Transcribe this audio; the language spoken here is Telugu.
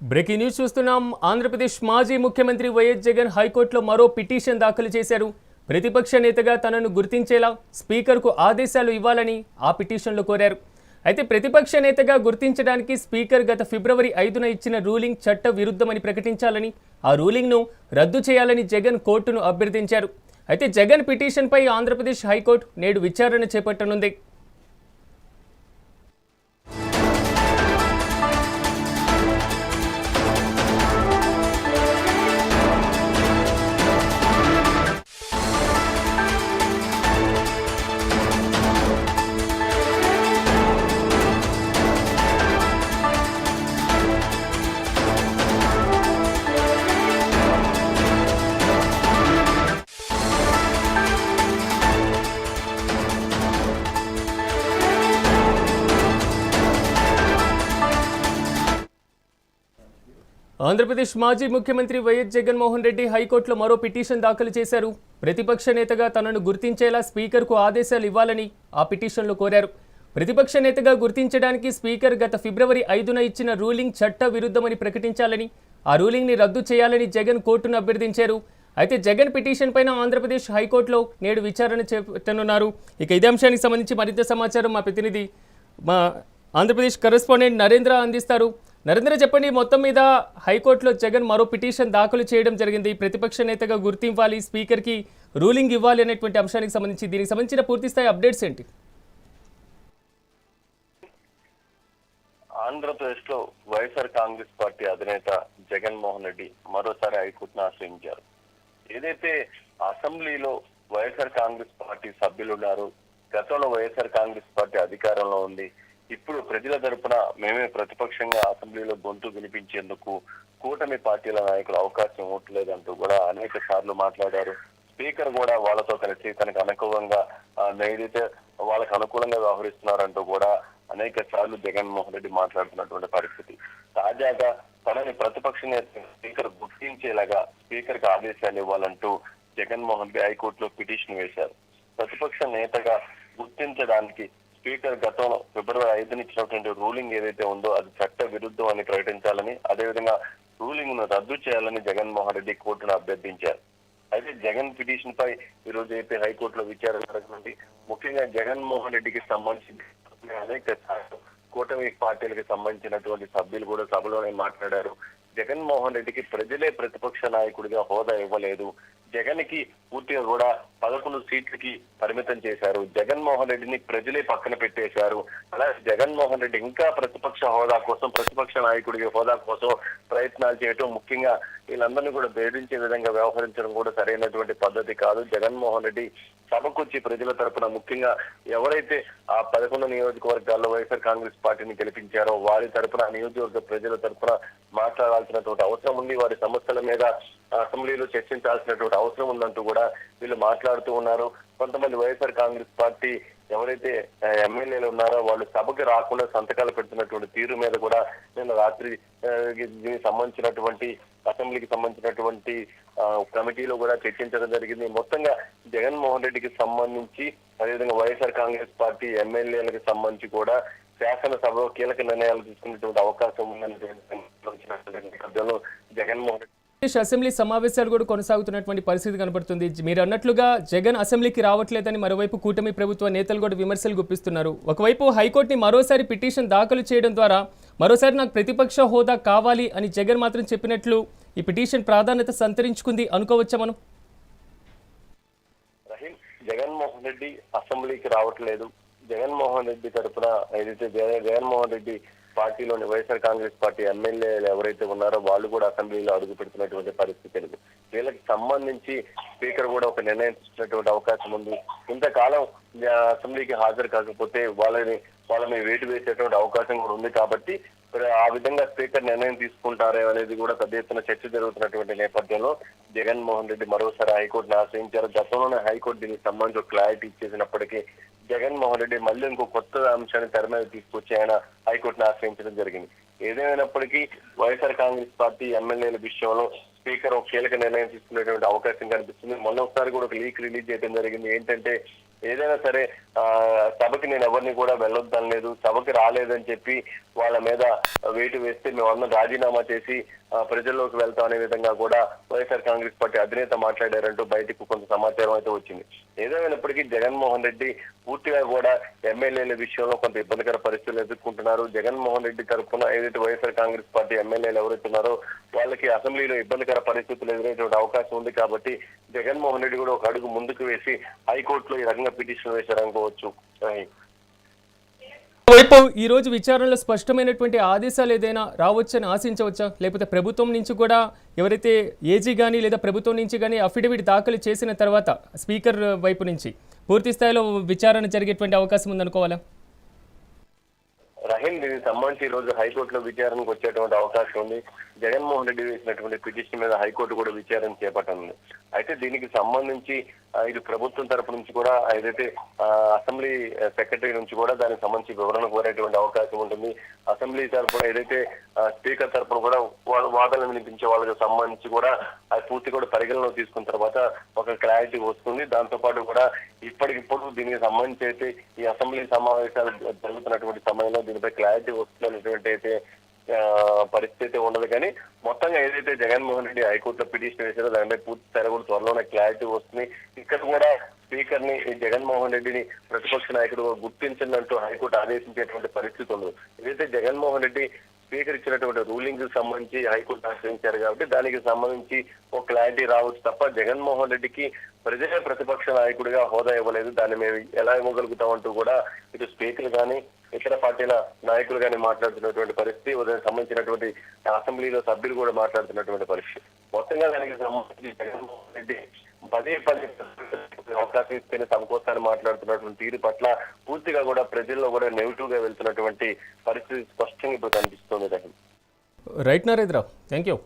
బ్రేకింగ్ న్యూస్ చూస్తున్నాం. ఆంధ్రప్రదేశ్ మాజీ ముఖ్యమంత్రి వైఎస్ జగన్ హైకోర్టులో మరో పిటిషన్ దాఖలు చేశారు. ప్రతిపక్ష నేతగా తనను గుర్తించేలా స్పీకర్కు ఆదేశాలు ఇవ్వాలని ఆ పిటిషన్లో కోరారు. అయితే ప్రతిపక్ష నేతగా గుర్తించడానికి స్పీకర్ గత ఫిబ్రవరి ఐదున ఇచ్చిన రూలింగ్ చట్ట విరుద్ధమని ప్రకటించాలని ఆ రూలింగ్ను రద్దు చేయాలని జగన్ కోర్టును అభ్యర్థించారు. అయితే జగన్ పిటిషన్పై ఆంధ్రప్రదేశ్ హైకోర్టు నేడు విచారణ చేపట్టనుంది. ఆంధ్రప్రదేశ్ మాజీ ముఖ్యమంత్రి వైఎస్ జగన్మోహన్ రెడ్డి హైకోర్టులో మరో పిటిషన్ దాఖలు చేశారు. ప్రతిపక్ష నేతగా తనను గుర్తించేలా స్పీకర్కు ఆదేశాలు ఇవ్వాలని ఆ పిటిషన్లో కోరారు. ప్రతిపక్ష నేతగా గుర్తించడానికి స్పీకర్ గత ఫిబ్రవరి ఐదున ఇచ్చిన రూలింగ్ చట్ట విరుద్ధమని ప్రకటించాలని ఆ రూలింగ్ని రద్దు చేయాలని జగన్ కోర్టును అభ్యర్థించారు. అయితే జగన్ పిటిషన్ పైన ఆంధ్రప్రదేశ్ హైకోర్టులో నేడు విచారణ చేపట్టనున్నారు ఇక ఇదే అంశానికి సంబంధించి మరింత సమాచారం మా ప్రతినిధి మా ఆంధ్రప్రదేశ్ కరెస్పాండెంట్ నరేంద్ర అందిస్తారు. నరేంద్ర చెప్పండి మొత్తం మీద హైకోర్టులో జగన్ మరో పిటిషన్ దాఖలు చేయడం జరిగింది. ప్రతిపక్ష నేతగా గుర్తింపాలి స్పీకర్కి రూలింగ్ ఇవ్వాలి అనేటువంటి అంశానికి సంబంధించి దీనికి సంబంధించిన పూర్తి స్థాయి అప్డేట్స్ ఏంటి? ఆంధ్రప్రదేశ్లో వైఎస్ఆర్ కాంగ్రెస్ పార్టీ అధినేత జగన్మోహన్ రెడ్డి మరోసారి హైకోర్టును ఆశ్రయించారు. ఏదైతే అసెంబ్లీలో వైఎస్ఆర్ కాంగ్రెస్ పార్టీ సభ్యులు ఉన్నారు గతంలో వైఎస్ఆర్ కాంగ్రెస్ పార్టీ అధికారంలో ఉంది ఇప్పుడు ప్రజల తరపున మేమే ప్రతిపక్షంగా అసెంబ్లీలో గొంతు వినిపించేందుకు కూటమి పార్టీల నాయకులు అవకాశం ఇవ్వట్లేదంటూ కూడా అనేక సార్లు మాట్లాడారు. స్పీకర్ కూడా వాళ్ళతో కలిసి తనకు అనుకూలంగా ఆ, ఏదైతే వాళ్ళకి అనుకూలంగా వ్యవహరిస్తున్నారంటూ కూడా అనేక సార్లు జగన్మోహన్ రెడ్డి మాట్లాడుతున్నటువంటి పరిస్థితి. తాజాగా తనని ప్రతిపక్ష నేత స్పీకర్ గుర్తించేలాగా స్పీకర్కి ఆదేశాలు ఇవ్వాలంటూ జగన్మోహన్ రెడ్డి హైకోర్టులో పిటిషన్ వేశారు. ప్రతిపక్ష నేతగా గుర్తించడానికి స్పీకర్ గతంలో ఫిబ్రవరి ఐదున ఇచ్చినటువంటి రూలింగ్ ఏదైతే ఉందో అది చట్ట విరుద్ధం అని ప్రకటించాలని అదేవిధంగా రూలింగ్ను రద్దు చేయాలని జగన్మోహన్ రెడ్డి కోర్టును అభ్యర్థించారు. అయితే జగన్ పిటిషన్ పై ఈ రోజు అయితే హైకోర్టులో విచారణ జరగనుంది. ముఖ్యంగా జగన్మోహన్ రెడ్డికి సంబంధించి అనేక కూటమి పార్టీలకు సంబంధించినటువంటి సభ్యులు కూడా సభలోనే మాట్లాడారు. జగన్మోహన్ రెడ్డికి ప్రజలే ప్రతిపక్ష నాయకుడిగా హోదా ఇవ్వలేదు. జగన్కి పూర్తిగా కూడా పదకొండు సీట్లకి పరిమితం చేశారు. జగన్మోహన్ రెడ్డిని ప్రజలే పక్కన పెట్టేశారు. అలాగే జగన్మోహన్ రెడ్డి ఇంకా ప్రతిపక్ష హోదా కోసం ప్రతిపక్ష నాయకుడి హోదా కోసం ప్రయత్నాలు చేయటం ముఖ్యంగా వీళ్ళందరినీ కూడా బెదిరించే విధంగా వ్యవహరించడం కూడా సరైనటువంటి పద్ధతి కాదు. జగన్మోహన్ రెడ్డి సభకొచ్చి ప్రజల తరపున ముఖ్యంగా ఎవరైతే ఆ పదకొండు నియోజకవర్గాల్లో వైఎస్ఆర్ కాంగ్రెస్ పార్టీని గెలిపించారో వారి తరపున ఆ నియోజకవర్గ ప్రజల తరపున మాట్లాడాల్సినటువంటి అవసరం ఉంది. వారి సమస్యల మీద అసెంబ్లీలో చర్చించాల్సినటువంటి అవసరం ఉందంటూ కూడా వీళ్ళు మాట్లాడుతూ ఉన్నారు. కొంతమంది వైఎస్ఆర్ కాంగ్రెస్ పార్టీ ఎవరైతే ఎమ్మెల్యేలు ఉన్నారో వాళ్ళు సభకు రాకుండా సంతకాలు పెడుతున్నటువంటి తీరు మీద కూడా నిన్న రాత్రి దీనికి సంబంధించినటువంటి అసెంబ్లీకి సంబంధించినటువంటి కమిటీలో కూడా చర్చించడం జరిగింది. మొత్తంగా జగన్మోహన్ రెడ్డికి సంబంధించి అదేవిధంగా వైఎస్ఆర్ కాంగ్రెస్ పార్టీ ఎమ్మెల్యేలకు సంబంధించి కూడా శాసనసభలో కీలక నిర్ణయాలు తీసుకునేటువంటి అవకాశం ఉందనేటువంటి నేపథ్యంలో జగన్మోహన్ రెడ్డి అసెంబ్లీ సమావేశాలు కూడా కొనసాగుతున్నటువంటి పరిస్థితి కనబడుతుంది. మీరు అన్నట్లుగా జగన్ అసెంబ్లీకి రావట్లేదని మరోవైపు కూటమి ప్రభుత్వ నేతలు కూడా విమర్శలు గుప్పిస్తున్నారు. ఒకవైపు హైకోర్టుని మరోసారి పిటిషన్ దాఖలు చేయడం ద్వారా మరోసారి నాకు ప్రతిపక్ష హోదా కావాలి అని జగన్ మాత్రం చెప్పినట్లు ఈ పిటిషన్ ప్రాధాన్యత సంతరించుకుంది అనుకోవచ్చా మనం? జగన్మోహన్ రెడ్డి అసెంబ్లీకి రావట్లేదు. జగన్మోహన్ రెడ్డి తరఫున ఏదైతే జగన్మోహన్ రెడ్డి పార్టీలోని వైఎస్ఆర్ కాంగ్రెస్ పార్టీ ఎమ్మెల్యేలు ఎవరైతే ఉన్నారో వాళ్ళు కూడా అసెంబ్లీలో అడుగు పెడుతున్నటువంటి పరిస్థితి లేదు వీళ్ళకి సంబంధించి స్పీకర్ కూడా ఒక నిర్ణయం తీసుకున్నటువంటి అవకాశం ఉంది. ఇంతకాలం అసెంబ్లీకి హాజరు కాకపోతే వాళ్ళని వాళ్ళ మీద వేటు వేసేటువంటి అవకాశం కూడా ఉంది కాబట్టి ఆ విధంగా స్పీకర్ నిర్ణయం తీసుకుంటారే అనేది కూడా పెద్ద ఎత్తున చర్చ జరుగుతున్నటువంటి నేపథ్యంలో జగన్మోహన్ రెడ్డి మరోసారి హైకోర్టును ఆశ్రయించారు. గతంలోనే హైకోర్టు దీనికి సంబంధించి క్లారిటీ ఇచ్చేసినప్పటికీ జగన్మోహన్ రెడ్డి మళ్ళీ ఇంకో కొత్త అంశాన్ని తెర మీద తీసుకొచ్చి ఆయన హైకోర్టును ఆశ్రయించడం జరిగింది. ఏదేమైనప్పటికీ వైఎస్ఆర్ కాంగ్రెస్ పార్టీ ఎమ్మెల్యేల విషయంలో స్పీకర్ ఒక కీలక నిర్ణయం తీసుకునేటువంటి అవకాశం కనిపిస్తుంది. మొన్న ఒకసారి కూడా ఒక లీక్ రిలీజ్ చేయడం జరిగింది. ఏంటంటే ఏదైనా సరే ఆ, సభకి నేను ఎవరిని కూడా వెళ్ళొద్దని లేదు సభకి రాలేదని చెప్పి వాళ్ళ మీద వేటు వేస్తే మేము అందరం రాజీనామా చేసి ప్రజల్లోకి వెళ్తాం అనే విధంగా కూడా వైఎస్ఆర్ కాంగ్రెస్ పార్టీ అధినేత మాట్లాడారంటూ బయటకు కొంత సమాచారం అయితే వచ్చింది. ఏదేమైనప్పటికీ జగన్మోహన్ రెడ్డి పూర్తిగా కూడా ఎమ్మెల్యేల విషయంలో కొంత ఇబ్బందికర పరిస్థితులు ఎదుర్కొంటున్నారు. జగన్మోహన్ రెడ్డి తరఫున ఏదైతే వైఎస్ఆర్ కాంగ్రెస్ పార్టీ ఎమ్మెల్యేలు ఎవరైతున్నారో వాళ్ళకి అసెంబ్లీలో ఇబ్బందికర పరిస్థితులు ఎదురైనటువంటి అవకాశం ఉంది కాబట్టి జగన్మోహన్ రెడ్డి కూడా ఒక అడుగు ముందుకు వేసి హైకోర్టులో ఈ రకంగా పిటిషన్ వైపు ఈ రోజు విచారణలో స్పష్టమైనటువంటి ఆదేశాలు ఏదైనా రావచ్చని ఆశించవచ్చా? లేకపోతే ప్రభుత్వం నుంచి కూడా ఎవరైతే ఏజీ కానీ లేదా ప్రభుత్వం నుంచి కానీ అఫిడవిట్ దాఖలు చేసిన తర్వాత స్పీకర్ వైపు నుంచి పూర్తి స్థాయిలో విచారణ జరిగేటువంటి అవకాశం ఉందనుకోవాలా? రహీం దీనికి సంబంధించి ఈ రోజు హైకోర్టులో విచారణకు వచ్చేటువంటి అవకాశం ఉంది. జగన్మోహన్ రెడ్డి వేసినటువంటి పిటిషన్ మీద హైకోర్టు కూడా విచారణ చేపట్టనుంది అయితే దీనికి సంబంధించి ఇది ప్రభుత్వం తరపు నుంచి కూడా ఏదైతే అసెంబ్లీ సెక్రటరీ నుంచి కూడా దానికి సంబంధించి వివరణ కోరేటువంటి అవకాశం ఉంటుంది. అసెంబ్లీ తరపున ఏదైతే స్పీకర్ తరపున కూడా వాదనలు వినిపించే వాళ్ళకి సంబంధించి కూడా అది పూర్తి కూడా పరిగణలో తీసుకున్న తర్వాత ఒక క్లారిటీ వస్తుంది. దాంతో పాటు కూడా ఇప్పటికిప్పుడు దీనికి సంబంధించి అయితే ఈ అసెంబ్లీ సమావేశాలు జరుగుతున్నటువంటి సమయంలో దీనిపై క్లారిటీ వస్తున్నటువంటి అయితే పరిస్థితి ఉండదు. కానీ మొత్తంగా ఏదైతే జగన్మోహన్ రెడ్డి హైకోర్టులో పిటిషన్ వేశారో దానిపై పూర్తి స్థాయి కూడా త్వరలోనే క్లారిటీ వస్తుంది. ఇక్కడ కూడా స్పీకర్ని ఈ జగన్మోహన్ రెడ్డిని ప్రతిపక్ష నాయకుడు గుర్తించిందంటూ హైకోర్టు ఆదేశించేటువంటి పరిస్థితి ఉంది ఏదైతే జగన్మోహన్ రెడ్డి స్పీకర్ ఇచ్చినటువంటి రూలింగ్కి సంబంధించి హైకోర్టు ఆశ్రయించారు కాబట్టి దానికి సంబంధించి ఒక క్లారిటీ రావచ్చు తప్ప జగన్మోహన్ రెడ్డికి ప్రజల ప్రతిపక్ష నాయకుడిగా హోదా ఇవ్వలేదు. దాన్ని మేము ఎలా ఇవ్వగలుగుతామంటూ కూడా ఇటు స్పీకర్ కానీ ఇతర పార్టీల నాయకులు కానీ మాట్లాడుతున్నటువంటి పరిస్థితి ఉదయం సంబంధించినటువంటి అసెంబ్లీలో సభ్యులు కూడా మాట్లాడుతున్నటువంటి పరిస్థితి. మొత్తంగా దానికి సంబంధించి జగన్మోహన్ రెడ్డి పదే పదే అవకాశం ఇస్తేనే సమకూర్చాలని మాట్లాడుతున్నటువంటి తీరు పట్ల పూర్తిగా కూడా ప్రజల్లో కూడా నెగిటివ్గా వెళ్తున్నటువంటి పరిస్థితి స్పష్టంగా ఇప్పుడు కనిపిస్తుంది. Right Narendra thank you